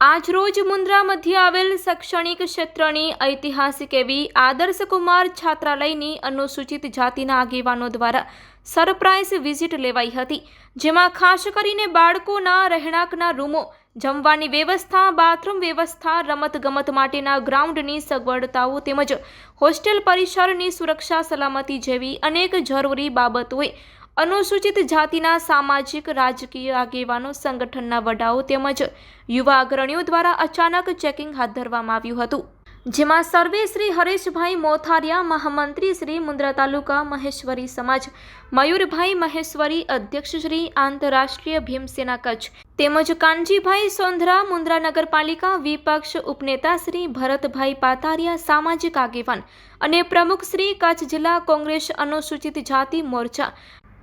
આજરોજ મુન્દ્રા મધ્ય આવેલ શૈક્ષણિક ક્ષેત્રની ઐતિહાસિક એવી આદર્શ કુમાર છાત્રાલયની અનુસૂચિત જાતિના આગેવાનો દ્વારા સરપ્રાઇઝ વિઝિટ લેવાઈ હતી, જેમાં ખાસ કરીને બાળકોના રહેણાંકના રૂમો, જમવાની વ્યવસ્થા, બાથરૂમ વ્યવસ્થા, રમતગમત માટેના ગ્રાઉન્ડની સગવડતાઓ તેમજ હોસ્ટેલ પરિસરની સુરક્ષા સલામતી જેવી અનેક જરૂરી બાબતોએ અનુસૂચિત જાતિના સામાજિક, રાજકીય આગેવાનો, સંગઠનના વડાઓ તેમજ યુવા અગ્રણીઓ દ્વારા અચાનક ચેકિંગ હાથ ધરવામાં આવ્યું હતું. જેમાં સર્વે શ્રી હરેશભાઈ મોથારિયા, મહામંત્રી શ્રી મુન્દ્રા તાલુકા, મહેશ્વરી સમાજ, મયુરભાઈ મહેશ્વરી અધ્યક્ષ શ્રી આંતરરાષ્ટ્રીય ભીમસેના કચ્છ, તેમજ કાનજીભાઈ સોંધરા, મુન્દ્રા નગરપાલિકા વિપક્ષ ઉપનેતા શ્રી ભરતભાઈ પાતારિયા, સામાજિક આગેવાન અને પ્રમુખ શ્રી કચ્છ જિલ્લા કોંગ્રેસ અનુસૂચિત જાતિ મોરચા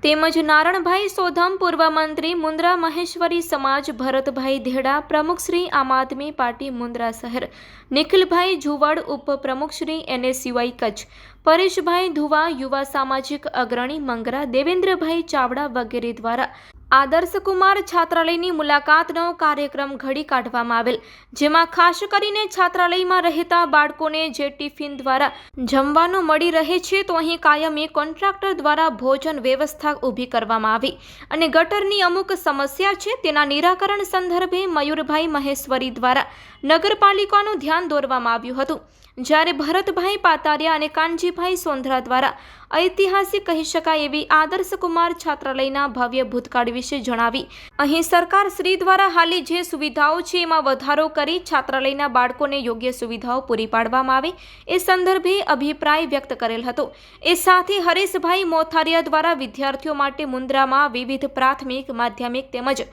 તેમજ નારણભાઈ સોધમ પૂર્વ મંત્રી મુન્દ્રા મહેશ્વરી સમાજ ભરતભાઈ ધેડા, પ્રમુખ શ્રી આમ આદમી પાર્ટી મુન્દ્રા શહેર. નિખિલભાઈ જુવાડ ઉપપ્રમુખ શ્રી એનએસયુઆઈ કચ્છ. પરેશભાઈ ધુવા યુવા સામાજિક અગ્રણી મંગરા, દેવેન્દ્રભાઈ ચાવડા વગેરે દ્વારા આદર્શ કુમાર છાત્રાલયની મુલાકાતનો કાર્યક્રમ ઘડી કાઢવામાં આવેલ, જેમાં ખાસ કરીને છાત્રાલયમાં રહેતા બાળકોને જે ટિફિન દ્વારા જમવાનું મળી રહે છે, તો અહીં કાયમી કોન્ટ્રાક્ટર દ્વારા ભોજન વ્યવસ્થા ઊભી કરવામાં આવી. અને ગટરની અમુક સમસ્યા છે, તેના નિરાકરણ સંદર્ભે મયુરભાઈ મહેશ્વરી દ્વારા નગરપાલિકાનું ધ્યાન દોરવામાં આવ્યું હતું. જ્યારે ભરતભાઈ પાતારિયા અને કાનજીભાઈ સોંધરા દ્વારા ઐતિહાસિક કહી શકાય એવી આદર્શ કુમાર છાત્રાલયના ભવ્ય ભૂતકાળ વિશે જણાવી, અહીં સરકાર શ્રી દ્વારા હાલી જે સુવિધાઓ છે એમાં વધારો કરી છાત્રાલયના બાળકોને યોગ્ય સુવિધાઓ પૂરી પાડવામાં આવે એ સંદર્ભે અભિપ્રાય વ્યક્ત કરેલ હતો. એ સાથે હરેશભાઈ મોથારિયા દ્વારા વિદ્યાર્થીઓ માટે મુન્દ્રામાં વિવિધ પ્રાથમિક, માધ્યમિક તેમજ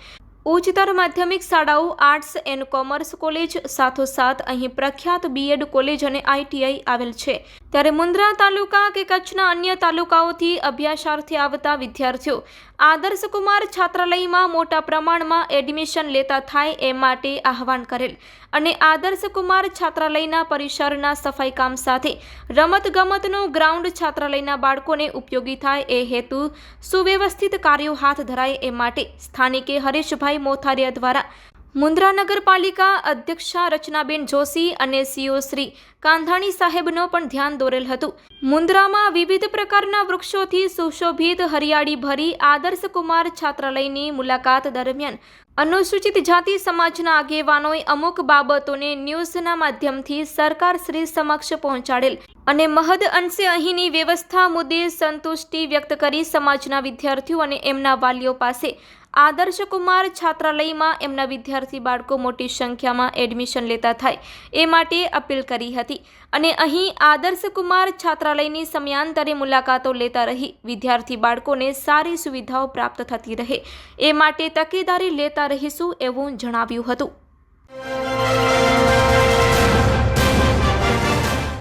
ઉચ્ચતર માધ્યમિક શાળાઓ આર્ટ્સ એન્ડ કોમર્સ કોલેજ સાથોસાથ અહીં પ્રખ્યાત બીએડ કોલેજ અને આઈટીઆઈ આવેલ છે. ત્યારે મુન્દ્રા તાલુકા કે કચ્છના અન્ય તાલુકાઓથી અભ્યાસાર્થે આવતા વિદ્યાર્થીઓ આદર્શ કુમાર છાત્રાલયમાં મોટા પ્રમાણમાં એડમિશન લેતા થાય એ માટે આહવાન કરેલ અને આદર્શ કુમાર છાત્રાલયના પરિસરના સફાઈ કામ સાથે રમતગમતનું ગ્રાઉન્ડ છાત્રાલયના બાળકોને ઉપયોગી થાય એ હેતુ સુવ્યવસ્થિત કાર્યો હાથ ધરાય એ માટે સ્થાનિકે હરેશભાઈ મોથારિયા દ્વારા મુન્દ્રા નગરપાલિકા અધ્યક્ષા રચનાબેન જોશી અને સીઓ શ્રી કાંધાણી સાહેબનો પણ ધ્યાન દોરેલ હતું. મુન્દ્રામાં વિવિધ પ્રકારના વૃક્ષોથી સુશોભિત હરિયાળી ભરી આદર્શ કુમાર છાત્રાલયની મુલાકાત દરમિયાન અનુસૂચિત જાતિ સમાજના આગેવાનોએ અમુક બાબતોને ન્યૂઝના માધ્યમથી સરકાર શ્રી સમક્ષ પહોંચાડેલ અને મહદ અંશે અહીંની વ્યવસ્થા મુદ્દે સંતુષ્ટિ વ્યક્ત કરી સમાજના વિદ્યાર્થીઓ અને એમના વાલીઓ પાસે આદર્શ કુમાર છાત્રાલયમાં એમના વિદ્યાર્થી બાળકો મોટી સંખ્યામાં એડમિશન લેતા થાય એ માટે અપીલ કરી હતી. અને અહીં આદર્શ કુમાર છાત્રાલયની સમયાંતરે મુલાકાતો લેતા રહી. વિદ્યાર્થી બાળકોને સારી સુવિધાઓ પ્રાપ્ત થતી રહે. એ માટે તકેદારી લેતા રહીશું એવું જણાવ્યું હતું.